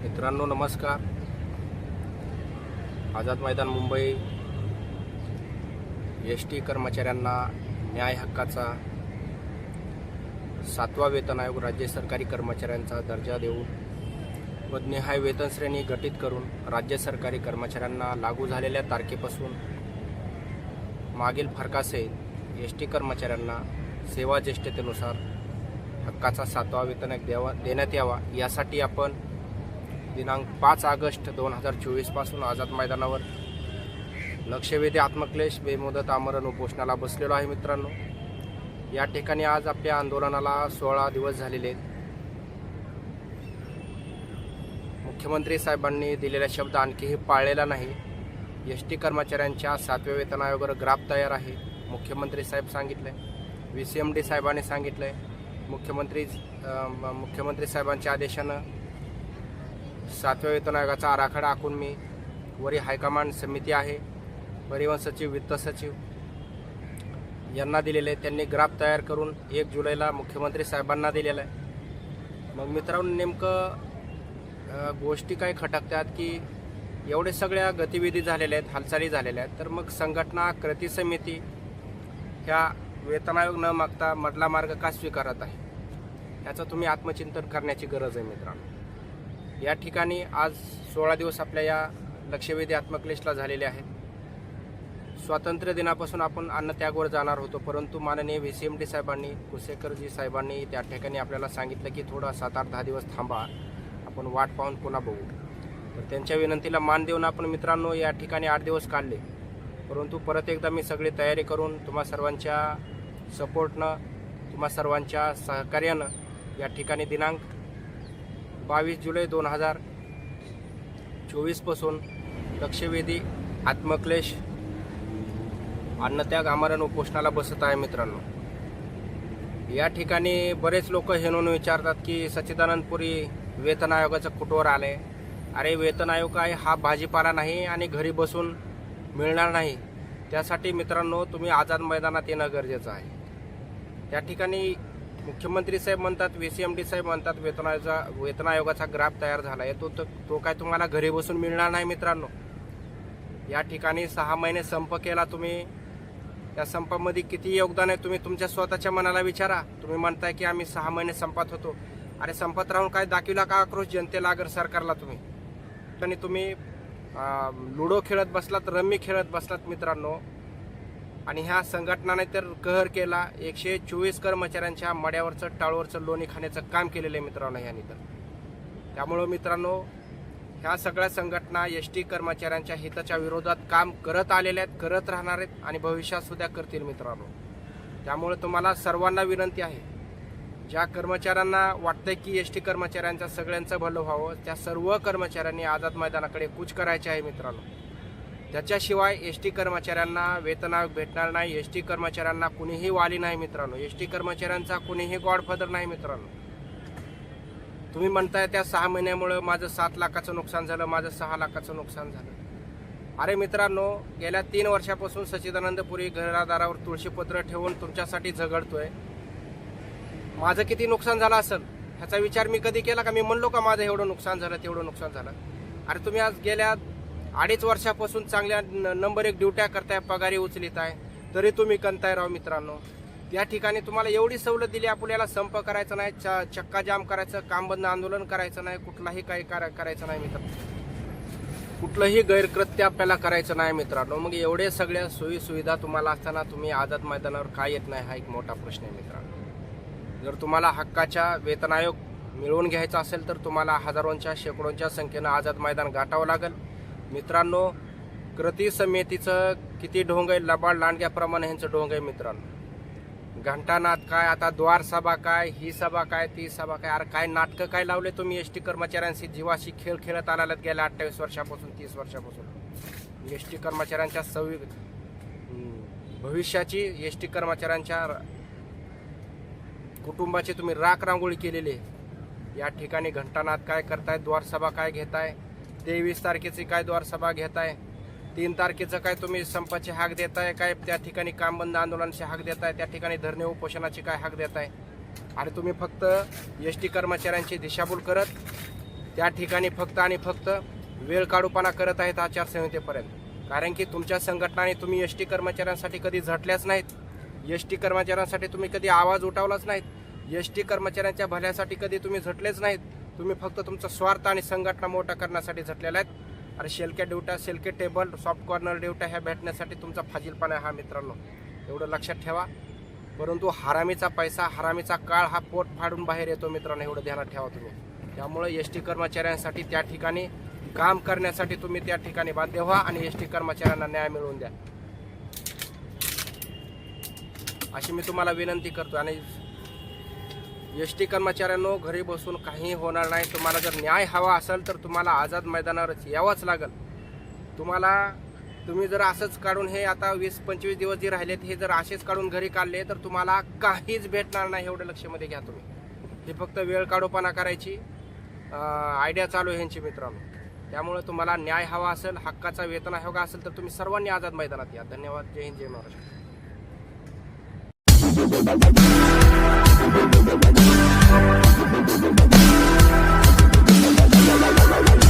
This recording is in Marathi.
मित्रांनो नमस्कार. आझाद मैदान मुंबई एस टी कर्मचाऱ्यांना न्याय हक्काचा सातवा वेतन आयोग राज्य सरकारी कर्मचाऱ्यांचा दर्जा देऊन पदनिहाय वेतन श्रेणी गठीत करून राज्य सरकारी कर्मचाऱ्यांना लागू झालेल्या तारखेपासून मागील फरकासहित एस टी कर्मचाऱ्यांना सेवा ज्येष्ठतेनुसार हक्काचा सातवा वेतन आयोग द्यावा देण्यात यावा. यासाठी आपण दिनांक पाच ऑगस्ट दोन हजार चोवीसपासून आझाद मैदानावर. लक्षवेधी आत्मक्लेश बेमुदत आमरण उपोषणाला बसलेलो आहे मित्रांनो. या ठिकाणी आज आपल्या आंदोलनाला सोळा दिवस झालेले आहेत. मुख्यमंत्री साहेबांनी दिलेला शब्द आणखीही पाळलेला नाही. एस टी कर्मचाऱ्यांच्या सातव्या वेतन आयोगावर ग्राफ तयार आहे मुख्यमंत्री साहेब सांगितले. व्ही सी एम डी साहेबांनी सांगितले. मुख्यमंत्री मुख्यमंत्री साहेबांच्या आदेशानं सातव्या वेतन आयोगाचा आराखडा आखून मी वरी हायकमांड समिती आहे परिवहन सचिव वित्त सचिव. यांना दिलेले आहे. त्यांनी ग्राफ तयार करून एक जुलैला मुख्यमंत्री साहेबांना दिलेला आहे. मग मित्रांनो नेमकं गोष्टी काय खटकतात की एवढे सगळ्या गतिविधी झालेल्या आहेत हालचाली झालेल्या आहेत. तर मग संघटना कृती समिती ह्या वेतन आयोग न मागता मधला मार्ग का स्वीकारत आहे? याचं तुम्ही आत्मचिंतन करण्याची गरज आहे मित्रांनो. या ठिकाणी आज सोळा दिवस आपल्या या लक्षवेधी आत्मक्लेशला झालेले आहेत. स्वातंत्र्य दिनापासून आपण अन्नत्यागवर जाणार होतो परंतु माननीय व्ही सी एम डी साहेबांनी कुसेकरजी साहेबांनी त्या ठिकाणी आपल्याला सांगितलं की थोडं सात आठ दहा दिवस थांबा आपण वाट पाहून पुन्हा बघू. तर त्यांच्या विनंतीला मान देऊन आपण मित्रांनो या ठिकाणी आठ दिवस काढले. परंतु परत एकदा मी सगळी तयारी करून तुम्हा सर्वांच्या सपोर्टनं तुम्हा सर्वांच्या सहकार्यानं या ठिकाणी दिनांक बावीस जुलै दोन हजार चोवीसपासून लक्षवेधी आत्मक्लेश अन्नत्याग आमरण उपोषणाला बसत आहे मित्रांनो. या ठिकाणी बरेच लोक हे नोंद विचारतात की सच्चिदानंदपुरी वेतन आयोगाचं कुठवर आले अरे वेतन आयोग आहे हा भाजीपाला नाही आणि घरी बसून मिळणार नाही. त्यासाठी मित्रांनो तुम्ही आझाद मैदानात येणं गरजेचं आहे. त्या ठिकाणी मुख्यमंत्री साहेब म्हणतात व्ही सी एम डी साहेब म्हणतात वेतनाचा वेतन आयोगाचा ग्राफ तयार झाला. आहे तो तो तो काय तुम्हाला घरी बसून मिळणार नाही मित्रांनो. या ठिकाणी सहा महिने संप केला तुम्ही. त्या संपामध्ये किती योगदान आहे तुम्ही तुमच्या स्वतःच्या मनाला विचारा. तुम्ही म्हणताय की आम्ही सहा महिने संपात होतो. अरे संपत राहून काय दाखविला का आक्रोश जनतेला अगर सरकारला तुम्ही? आणि तुम्ही लुडो खेळत बसलात रम्मी खेळत बसलात मित्रांनो. आणि ह्या संघटनाने तर कहर केला. एकशे चोवीस कर्मचाऱ्यांच्या मड्यावरचं टाळवरचं लोणी खाण्याचं काम केलेलं आहे मित्रांनो ह्यानी तर. त्यामुळं मित्रांनो ह्या सगळ्या संघटना एस टी कर्मचाऱ्यांच्या हिताच्या विरोधात काम करत आलेल्या आहेत करत राहणार आहेत आणि भविष्यात सुद्धा करतील मित्रांनो. त्यामुळे तुम्हाला सर्वांना विनंती आहे ज्या कर्मचाऱ्यांना वाटतंय की एस टी कर्मचाऱ्यांच्या सगळ्यांचं भलं व्हावं त्या सर्व कर्मचाऱ्यांनी आझाद मैदानाकडे कूच करायचे आहे मित्रांनो. त्याच्याशिवाय एस टी कर्मचाऱ्यांना वेतना भेटणार नाही एस टी कर्मचाऱ्यांना कुणीही वाली नाही मित्रांनो. एस टी कर्मचाऱ्यांचा कुणीही गॉडफादर नाही मित्रांनो. तुम्ही म्हणताय त्या सहा महिन्यामुळं माझं सात लाखाचं नुकसान झालं माझं सहा लाखाचं नुकसान झालं. अरे मित्रांनो गेल्या तीन वर्षापासून सच्चिदानंदपुरी घरादारावर तुळशीपत्र ठेवून तुमच्यासाठी झगडतोय. माझं किती नुकसान झालं असेल? ह्याचा विचार मी कधी केला का? मी म्हणलो का माझं एवढं नुकसान झालं तेवढं नुकसान झालं? अरे तुम्ही आज गेल्या अडीच वर्षापासून चांगल्या न- नंबर एक ड्युट्या करताय पगारी उचलित आहे. तरी तुम्ही कंताय राव मित्रांनो. या ठिकाणी तुम्हाला एवढी सवलत दिली आपल्याला संप करायचा नाही च- चक्का जाम करायचं कामबंद आंदोलन करायचं नाही कुठलाही काही करायचं नाही मित्र. कुठलंही गैरकृत्य आपल्याला करायचं नाही मित्रांनो. मग एवढे सगळ्या सोयी सुविधा तुम्हाला असताना तुम्ही आझाद मैदानावर काय येत नाही हा एक मोठा प्रश्न आहे मित्रांनो. जर तुम्हाला हक्काच्या वेतन आयोग मिळवून घ्यायचा असेल तर तुम्हाला हजारोंच्या शेकडोंच्या संख्येनं आझाद मैदान गाठावं लागेल. मित्रांनो कृती समितीचं किती ढोंग आहे लबाड लांडग्याप्रमाणे ह्यांचं ढोंग आहे मित्रांनो. घंटानाथ काय आता द्वार सभा काय ही सभा काय ती सभा काय अरे काय नाटकं काय लावले तुम्ही एस टी कर्मचाऱ्यांशी? जीवाशी खेळ खेळत आलेत गेल्या अठ्ठावीस वर्षापासून तीस वर्षापासून. एस टी कर्मचाऱ्यांच्या सवि भविष्याची एस टी कर्मचाऱ्यांच्या कुटुंबाची तुम्ही राख रांगोळी केलेली आहे. या ठिकाणी घंटानाथ काय करताय द्वारसभा काय घेताय? तेवीस तारखेची काय द्वारसभा घेताय? तीन तारखेचं काय तुम्ही संपाची हाक देताय? काय त्या ठिकाणी काम बंद आंदोलनाची हाक देताय? त्या ठिकाणी धरणे उपोषणाची काय हाक देताय? आणि तुम्ही फक्त एस टी कर्मचाऱ्यांची दिशाभूल करत त्या ठिकाणी फक्त आणि फक्त वेळ काढूपणा करत आहेत आचारसंहितेपर्यंत. कारण की तुमच्या संघटनाने तुम्ही एस टी कर्मचाऱ्यांसाठी कधी झटल्याच नाहीत. एस टी कर्मचाऱ्यांसाठी तुम्ही कधी आवाज उठवलाच नाहीत. एस टी कर्मचाऱ्यांच्या भल्यासाठी कधी तुम्ही झटलेच नाहीत. तुम्ही फक्त तुमचा स्वार्थ आणि संघटना मोठा करण्यासाठी झटलेल्या आहेत. आणि शेलक्या ड्युट्या शेलके टेबल सॉफ्ट कॉर्नर ड्युट्या ह्या भेटण्यासाठी तुमचा फाजीलपणा आहे हा मित्रांनो. एवढं लक्षात ठेवा. परंतु हरामीचा पैसा हरामीचा काळ हा पोट फाडून बाहेर येतो मित्रांनो एवढं ध्यानात ठेवा तुम्ही. त्यामुळे एस टी कर्मचाऱ्यांसाठी त्या ठिकाणी काम करण्यासाठी तुम्ही त्या ठिकाणी बाध्य व्हा आणि एस टी कर्मचाऱ्यांना न्याय मिळवून द्या. अशी मी तुम्हाला विनंती करतो आणि एस टी कर्मचाऱ्यांनो घरी बसून काही होणार नाही. तुम्हाला जर न्याय हवा असेल तर तुम्हाला आझाद मैदानावरच यावंच लागेल. तुम्हाला तुम्ही जर असंच काढून हे आता वीस पंचवीस दिवस जे राहिलेत हे जर असेच काढून घरी काढले तर तुम्हाला काहीच भेटणार नाही एवढं लक्षामध्ये घ्या तुम्ही. ही फक्त वेळ काढूपणा करायची. आयडिया चालू आहे ह्यांची मित्रांनो. त्यामुळे तुम्हाला न्याय हवा असेल हक्काचा वेतन हवा असेल तर तुम्ही सर्वांनी आझाद मैदानात या. धन्यवाद. जय हिंद जय महाराष्ट्र. Thank you.